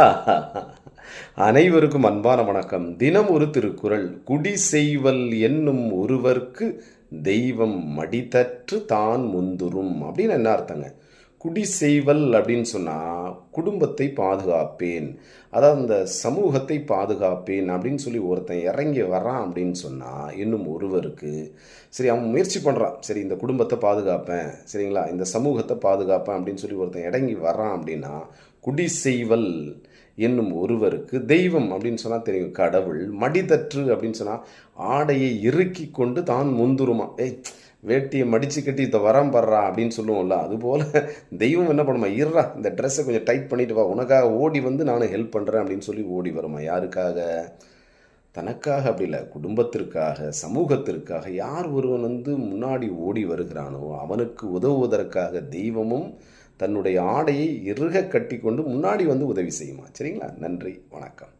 அனைவருக்கும் அன்பான வணக்கம். தினம் ஒரு திருக்குறள். குடி செய்வல் என்னும் ஒருவர்க்கு தெய்வம் மடிதற்று தான் முந்துரும் அப்படின்னு என்ன அர்த்தங்க? குடி செய்வல் அப்படின்னு சொன்னால் குடும்பத்தை பாதுகாப்பேன். அதாவது அந்த சமூகத்தை பாதுகாப்பேன் அப்படின்னு சொல்லி ஒருத்தன் இறங்கி வரான் அப்படின்னு சொன்னால் இன்னும் ஒருவருக்கு சரி அவன் முயற்சி பண்ணுறான் சரி இந்த குடும்பத்தை பாதுகாப்பேன். சரிங்களா? இந்த சமூகத்தை பாதுகாப்பேன் அப்படின்னு சொல்லி ஒருத்தன் இறங்கி வரான் அப்படின்னா குடி செய்வல் என்னும் ஒருவருக்கு தெய்வம் அப்படின்னு சொன்னால் தெரியும் கடவுள். மடிதற்று அப்படின்னு சொன்னால் ஆடையை இறுக்கி கொண்டு தான் முந்துருமா ஏய் வேட்டியை மடித்து கட்டி இதை வரம் படுறா அப்படின்னு சொல்லுவோம்ல அதுபோல் தெய்வம் என்ன பண்ணுமா இருறா இந்த ட்ரெஸ்ஸை கொஞ்சம் டைட் பண்ணிட்டு வா உனக்காக ஓடி வந்து நானும் ஹெல்ப் பண்ணுறேன் அப்படின்னு சொல்லி ஓடி வருமா யாருக்காக? தனக்காக அப்படி இல்லை குடும்பத்திற்காக சமூகத்திற்காக யார் ஒருவன் வந்து முன்னாடி ஓடி வருகிறானோ அவனுக்கு உதவுவதற்காக தெய்வமும் தன்னுடைய ஆடையை இறுக கட்டி கொண்டு முன்னாடி வந்து உதவி செய்யுமா? சரிங்களா? நன்றி வணக்கம்.